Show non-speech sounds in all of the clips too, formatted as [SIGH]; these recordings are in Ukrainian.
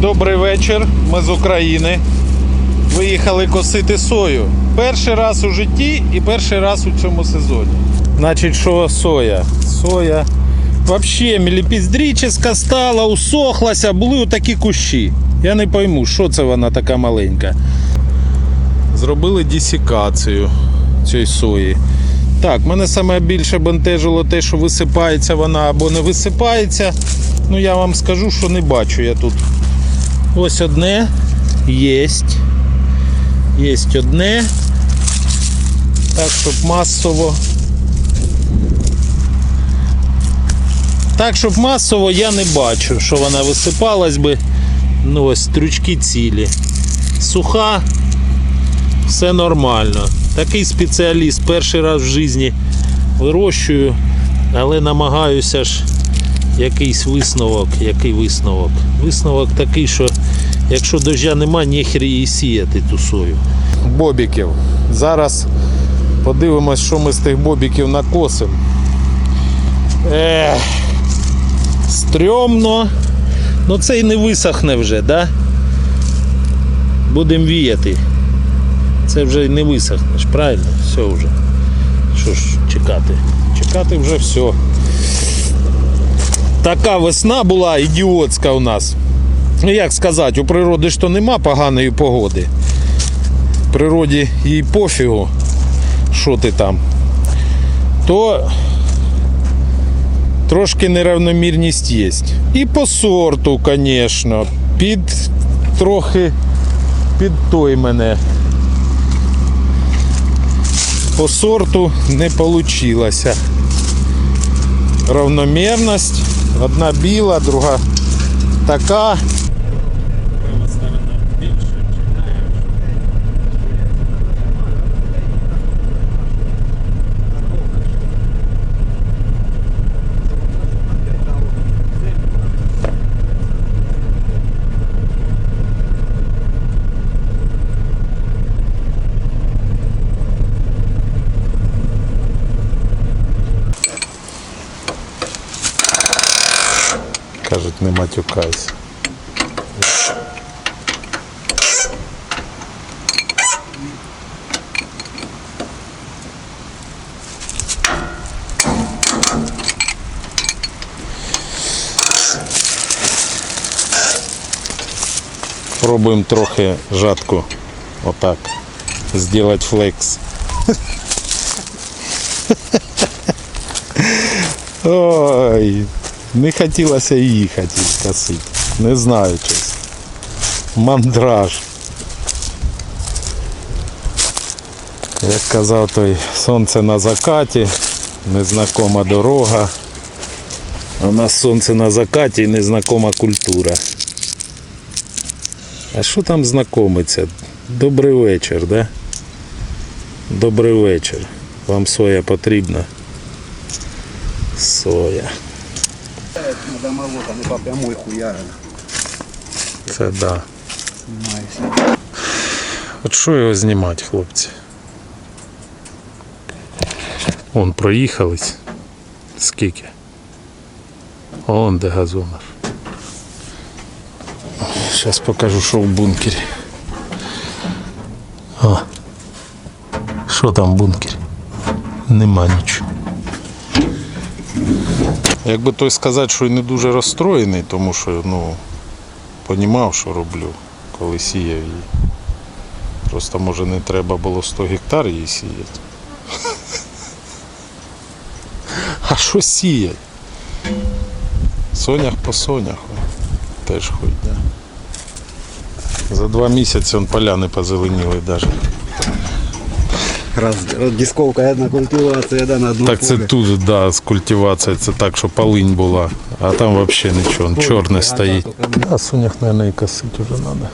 Добрий вечір. Ми з України. Виїхали косити сою. Перший раз у житті і перший раз у цьому сезоні. Значить, що соя? Соя. Взагалі, міліпіздріческа стала, усохлася, були отакі кущі. Я не пойму, що це вона така маленька. Зробили десікацію цієї сої. Так, мене саме більше бентежило те, що висипається вона або не висипається. Ну я вам скажу, що не бачу я тут. Ось одне. Єсть. Єсть одне. Так, щоб масово. Так, щоб масово я не бачу, що вона висипалась би. Ну ось стрючки цілі. Суха, все нормально. Такий спеціаліст перший раз в житті вирощую, але намагаюся ж якийсь висновок. Який висновок? Висновок такий, що якщо дождя нема, ніхер її сіяти ту сою. Бобіків. Зараз подивимось, що ми з тих бобіків накосимо. Ех, стрьомно. Ну це і не висохне вже, да? Будемо віяти. Це вже й не висохнеш, правильно? Все вже. Що ж чекати? Чекати вже все. Така весна була ідіотська у нас. Ну як сказати, у природи ж нема поганої погоди. В Природі їй пофігу, що ти там. То трошки неравномірність є. І по сорту, звісно, під трохи під той мене. По сорту не вийшло. Равномірність. Одна біла, друга така. Не матюкайся. Пробуємо трохи жатку отак сделать флекс. [LAUGHS] Ой, не хотілося і їхати косити. Не знаю чесно. Мандраж. Як казав той, сонце на закаті, незнакома дорога. У нас сонце на закаті і незнакома культура. А що там знакомиться? Добрий вечір, да? Добрий вечір. Вам соя потрібна? Соя. Надо молота, не по прямой хуярина. Це да. Понимаешь? От що його знімати, хлопці? Вон проїхались. Скільки? Он де газонер. Зараз покажу, що в бункері. О. Що там в бункері? Нема нічого. Якби той сказати, що не дуже розстроєний, тому що ну, понімав, що роблю, коли сіяв її. Просто може не треба було 100 гектар її сіяти. [LAUGHS] А що сіять? Сонях по соняху. Теж хуйня. За два місяці он поля не позеленіли навіть. Раз, дісковка дисковка одна культивація, да, на одну Так це тут, да, з культивація, це так, що полинь була. А там взагалі нічого, чорне стоїть. Да, сонях, мабуть, і косити вже треба.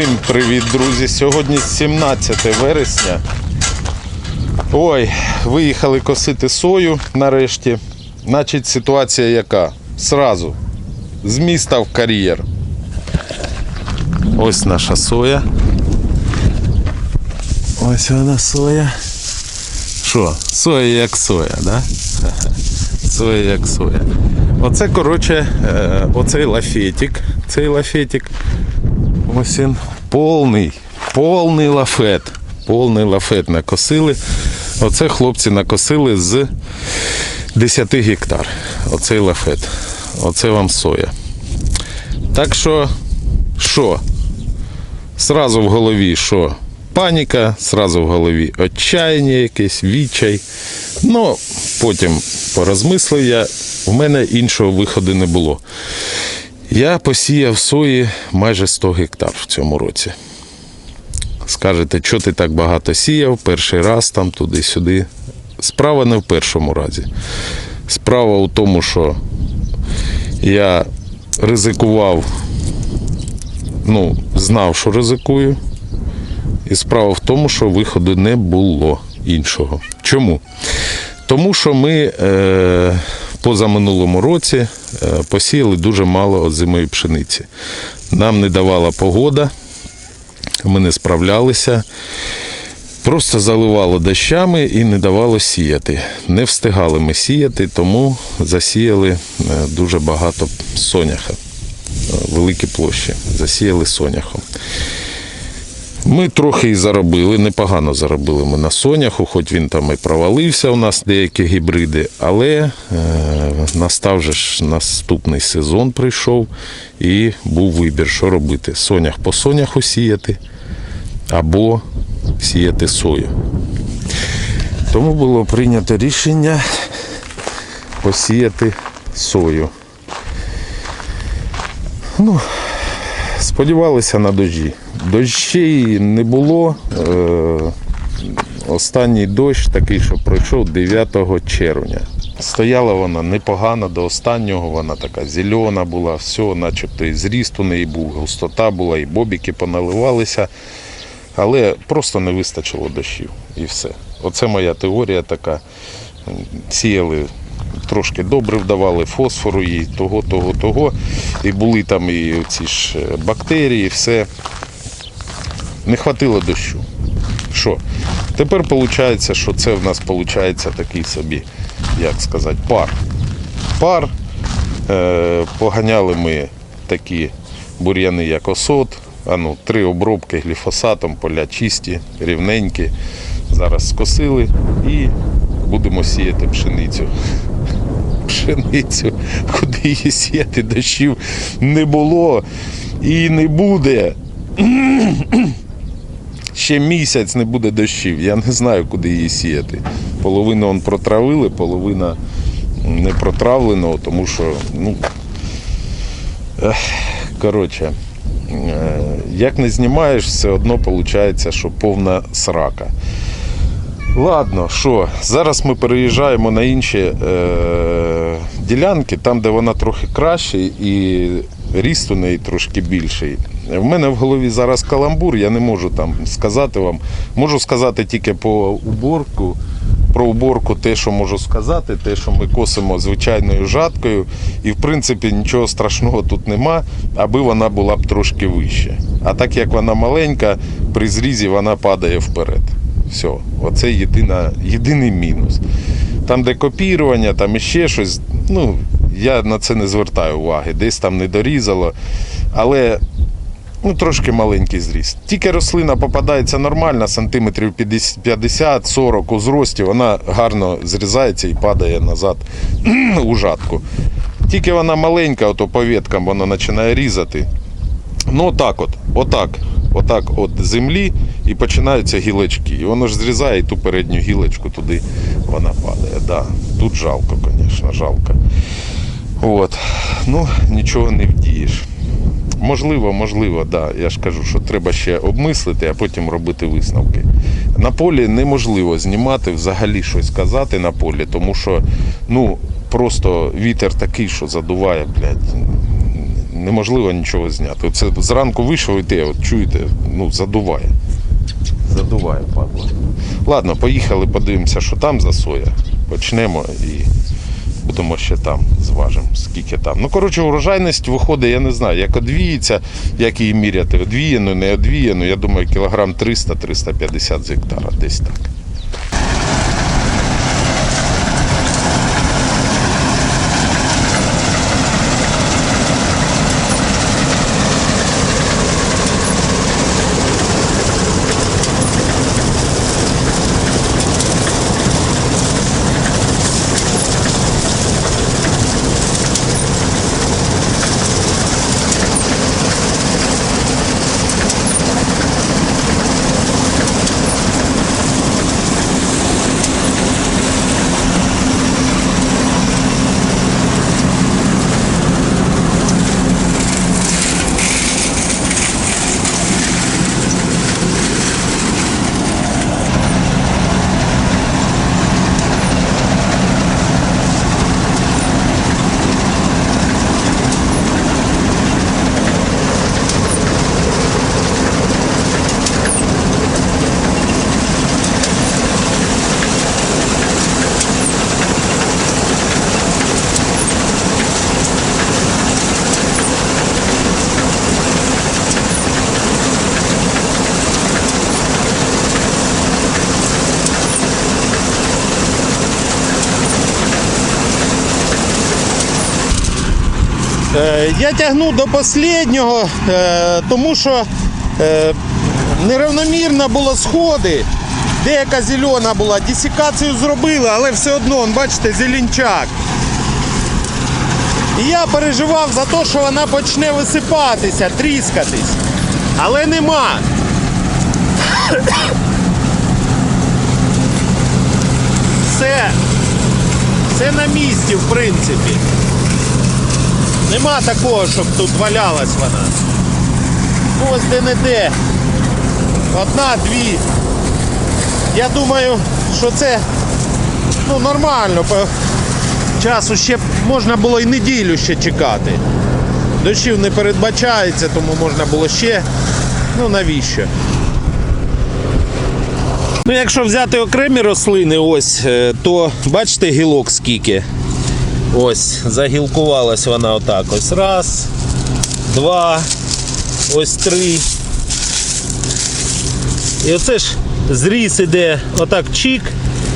Всім привіт, друзі! Сьогодні 17 вересня. Ой, виїхали косити сою нарешті. Значить, ситуація яка? Сразу. З міста в кар'єр. Ось наша соя. Ось вона соя. Що? Соя як соя, да? [LAUGHS] Соя як соя. Оце, коротше, е, оцей лафетик. Цей лафетик. Ось він повний, повний лафет. Повний лафет накосили. Оце хлопці накосили з 10 гектар. Оцей лафет. Оце вам соя. Так що, що? Сразу в голові, що? Паніка, сразу в голові отчаяння якесь, відчай. Ну, потім порозмислив я, у мене іншого виходу не було. Я посіяв сої майже 100 гектар в цьому році. Скажете, що ти так багато сіяв, перший раз там туди-сюди. Справа не в першому разі. Справа у тому, що я ризикував, ну, знав, що ризикую. І справа в тому, що виходу не було іншого. Чому? Тому що ми е, позаминулому році е, посіяли дуже мало озимої пшениці. Нам не давала погода, ми не справлялися. Просто заливало дощами і не давало сіяти. Не встигали ми сіяти, тому засіяли е, дуже багато соняха. Е, Великі площі засіяли соняхом. Ми трохи і заробили, непогано заробили ми на соняху, хоч він там і провалився у нас деякі гібриди, але е, настав же ж наступний сезон прийшов і був вибір, що робити. Сонях по соняху сіяти або сіяти сою. Тому було прийнято рішення посіяти сою. Ну, сподівалися на дощі. Дощей не було. Е, Останній дощ такий, що пройшов 9 червня. Стояла вона непогано до останнього, вона така зелена була, все, начебто і зріст у неї був, густота була, і бобіки поналивалися, але просто не вистачило дощів і все. Оце моя теорія така. Сіяли трошки добре вдавали фосфору їй, того, того, того. І були там і ці ж е, бактерії, все. Не хватило дощу. Що? Тепер виходить, що це в нас виходить такий собі, як сказати, пар. Пар. Е, поганяли ми такі бур'яни, як осот. А ну, три обробки гліфосатом, поля чисті, рівненькі. Зараз скосили і будемо сіяти пшеницю. Пшеницю, куди її сіяти, дощів не було і не буде. Ще місяць не буде дощів. Я не знаю, куди її сіяти. Половину он протравили, половина не протравлено, тому що, ну. Коротше, е, як не знімаєш, все одно виходить, що повна срака. Ладно, що, зараз ми переїжджаємо на інші е, ділянки, там, де вона трохи краще і ріст у неї трошки більший. В мене в голові зараз каламбур, я не можу там сказати вам. Можу сказати тільки по уборку. Про уборку те, що можу сказати, те, що ми косимо звичайною жаткою, і в принципі нічого страшного тут нема, аби вона була б трошки вище. А так як вона маленька, при зрізі вона падає вперед. Все, оце єдина, єдиний мінус. Там, де копірування, там іще щось, ну, я на це не звертаю уваги. Десь там не дорізало. Але ну, трошки маленький зріст. Тільки рослина попадається нормально, сантиметрів 50-40 у зрості, вона гарно зрізається і падає назад [CLEARS THROAT] у жатку. Тільки вона маленька, ото по веткам вона починає різати. Ну, отак от, отак, отак от землі і починаються гілочки. І воно ж зрізає ту передню гілочку туди вона падає. Да. Тут жалко, звісно, жалко. От. Ну, нічого не вдієш. Можливо, можливо, да. Я ж кажу, що треба ще обмислити, а потім робити висновки. На полі неможливо знімати, взагалі щось казати на полі, тому що ну, просто вітер такий, що задуває, блядь, неможливо нічого зняти. Оце зранку вийшов і те, от чуєте, ну, задуває. Задуває, падла. Ладно, поїхали, подивимося, що там за соя. Почнемо і будемо ще там зважимо, скільки там. Ну, коротше, урожайність виходить, я не знаю, як одвіється, як її міряти. Одвіяну, не одвіяну. Я думаю, кілограм 300-350 з гектара, десь так. Я тягну до останнього, е, тому що е, нерівномірно було сходи. Деяка зелена була, десикацію зробили, але все одно, бачите, зеленчак. І я переживав за те, що вона почне висипатися, тріскатись. Але нема. Все, все на місці, в принципі. Нема такого, щоб тут валялась вона. Ось де не де. Одна, дві. Я думаю, що це ну, нормально. По часу ще можна було і неділю ще чекати. Дощів не передбачається, тому можна було ще. Ну навіщо? Ну, якщо взяти окремі рослини, ось, е, то бачите гілок скільки. Ось, загілкувалась вона отак. Ось раз, два, ось три. І оце ж зріз іде отак чик,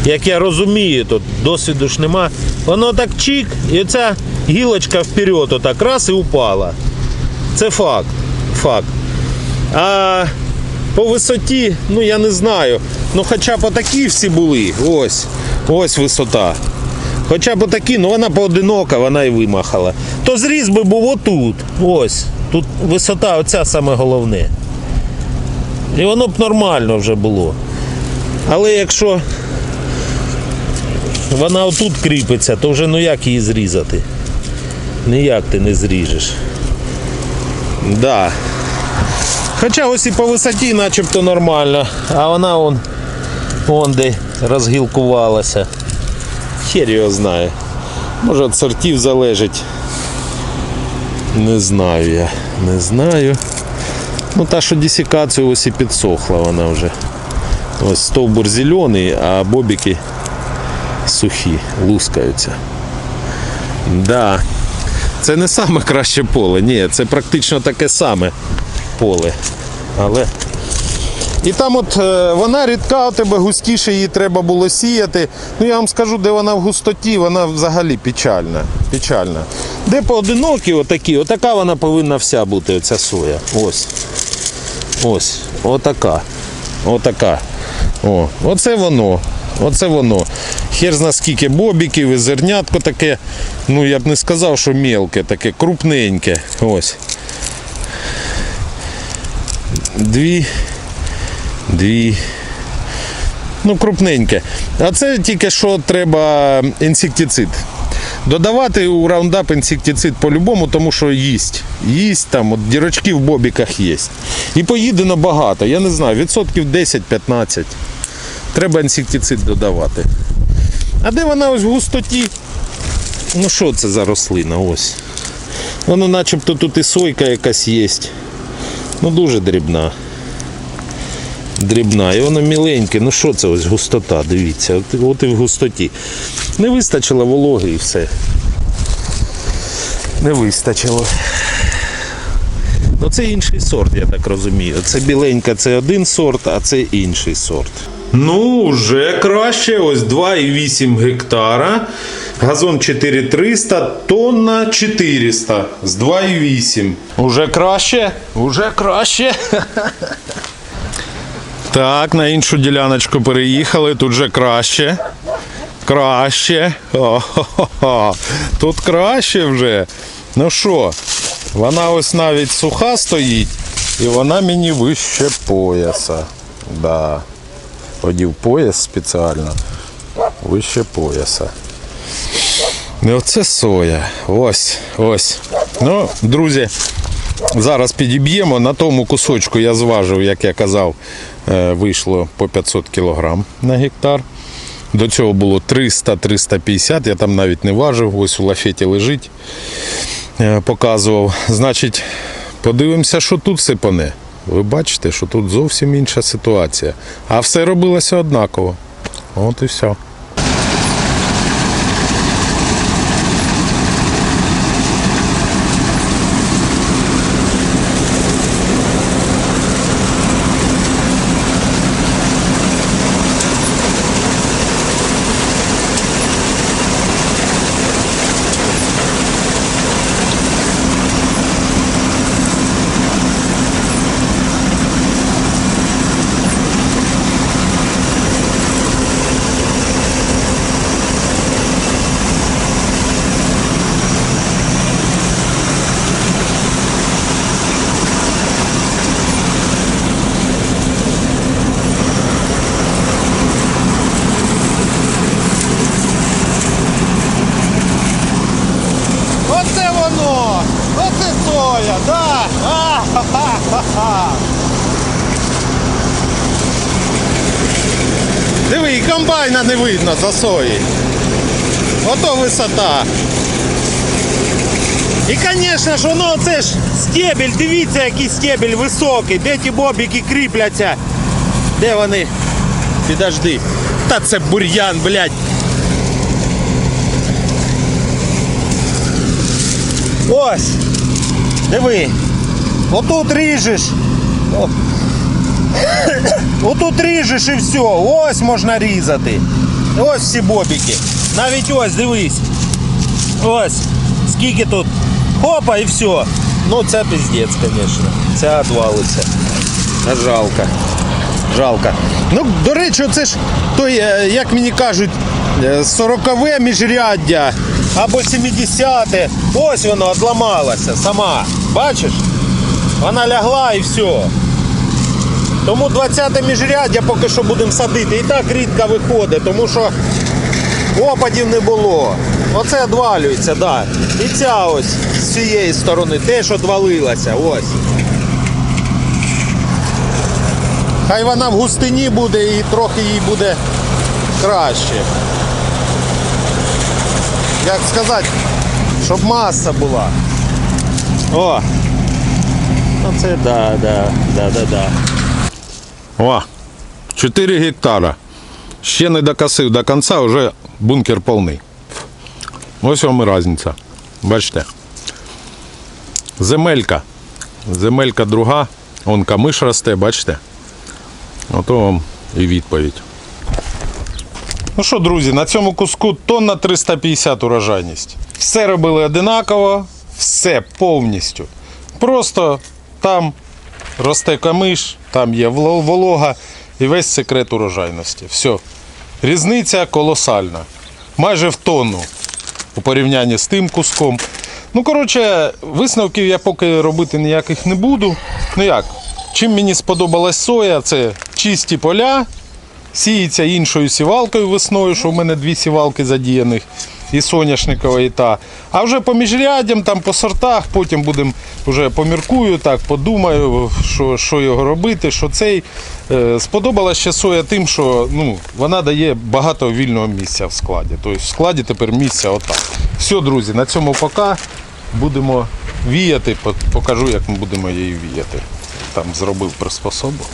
як я розумію, тут досвіду ж нема. Воно так чик, і оця гілочка вперед, отак раз і упала. Це факт. Факт. А по висоті, ну я не знаю. Ну хоча б отакі всі були. Ось. Ось висота. Хоча б отакі, ну вона поодинока, вона і вимахала. То зріз би був отут. Ось. Тут висота, оця саме головне. І воно б нормально вже було. Але якщо вона отут кріпиться, то вже ну як її зрізати? Ніяк ти не зріжеш. Да. Хоча ось і по висоті начебто нормально, а вона он, он де розгілкувалася. Хер його знає. Може від сортів залежить. Не знаю я. Не знаю. Ну та що десикацію ось і підсохла вона вже. Ось стовбур зелений, а бобіки сухі, лускаються. Да. Це не саме краще поле, ні, це практично таке саме поле. Але і там от е, вона рідка, у тебе густіше її треба було сіяти. Ну я вам скажу, де вона в густоті, вона взагалі печальна. печальна. Де поодинокі отакі, отака вона повинна вся бути, оця соя. Ось. Ось. Отака. Отака. О, оце воно. Оце воно. Хер зна скільки бобіків і зернятко таке. Ну я б не сказав, що мелке, таке крупненьке. Ось. Дві. Дві. Ну, крупненьке. А це тільки що треба інсектицид. Додавати у раундап інсектицид по-любому, тому що їсть. Їсть там, от дірочки в бобіках є. І поїдено багато. Я не знаю, відсотків 10-15. Треба інсектицид додавати. А де вона ось в густоті? Ну що це за рослина? Ось. Воно начебто тут і сойка якась є. Ну дуже дрібна. Дрібна. І воно міленьке. Ну що це ось густота, дивіться. От, от і в густоті. Не вистачило вологи і все. Не вистачило. Ну це інший сорт, я так розумію. Це біленька це один сорт, а це інший сорт. Ну, вже краще. Ось 2,8 гектара. Газон 4300, тонна 400 з 2,8. Уже краще? Уже краще. [LAUGHS] Так, на іншу діляночку переїхали, тут вже краще. Краще. О-хо-хо. Тут краще вже. Ну що, вона ось навіть суха стоїть, і вона мені вище пояса. Да. Одів пояс спеціально. Вище пояса. І оце соя. Ось, ось. Ну, друзі, зараз підіб'ємо. На тому кусочку я зважив, як я казав, вийшло по 500 кг на гектар. До цього було 300-350, я там навіть не важив, ось у лафеті лежить, е, показував. Значить, подивимося, що тут сипане. Ви бачите, що тут зовсім інша ситуація. А все робилося однаково. От і все. Оце воно! Оце соя, да! А-ха-ха-ха-ха! Диви, і комбайна не видно за сої. Ото висота. І, звісно ж, воно це ж стебель, дивіться, який стебель високий. Де ті бобіки кріпляться? Де вони? Підожди. Та це бур'ян, блядь. Ось. Диви. Отут ріжеш. Отут ріжеш і все. Ось можна різати. Ось всі бобіки. Навіть ось, дивись. Ось. Скільки тут. Хопа і все. Ну це піздець, звісно. Це отвалиться. Жалко. Жалко. Ну, до речі, це ж той, е, як мені кажуть, 40-ве міжряддя або 70-те. Ось воно одламалося сама. Бачиш? Вона лягла і все. Тому 20-те міжряддя поки що будемо садити. І так рідко виходить, тому що опадів не було. Оце одвалюється. Да. І ця ось з цієї сторони теж одвалилася. Ось. Хай вона в густині буде і трохи їй буде краще. Як сказати, щоб маса була. О! Ну це да, да, да, да, да. О! 4 гектара. Ще не докосив до кінця, вже бункер повний. Ось вам і різниця. Бачите. Земелька. Земелька друга. Вон камиш росте, бачите? Ото вам і відповідь. Ну що, друзі, на цьому куску тонна 350 урожайність. Все робили одинаково, все повністю. Просто там росте камиш, там є волога і весь секрет урожайності. Все. Різниця колосальна. Майже в тонну у порівнянні з тим куском. Ну, коротше, висновків я поки робити ніяких не буду. Ну як? Чим мені сподобалась соя, це чисті поля, сіється іншою сівалкою весною, що в мене дві сівалки задіяних, і соняшникова, і та. А вже по міжряддям, там по сортах, потім будемо вже поміркую, так, подумаю, що, що його робити, що цей. Е, Сподобалась ще соя тим, що ну, вона дає багато вільного місця в складі. Тобто в складі тепер місця отак. Все, друзі, на цьому пока. будемо віяти, покажу, як ми будемо її віяти. Там зробив приспособу.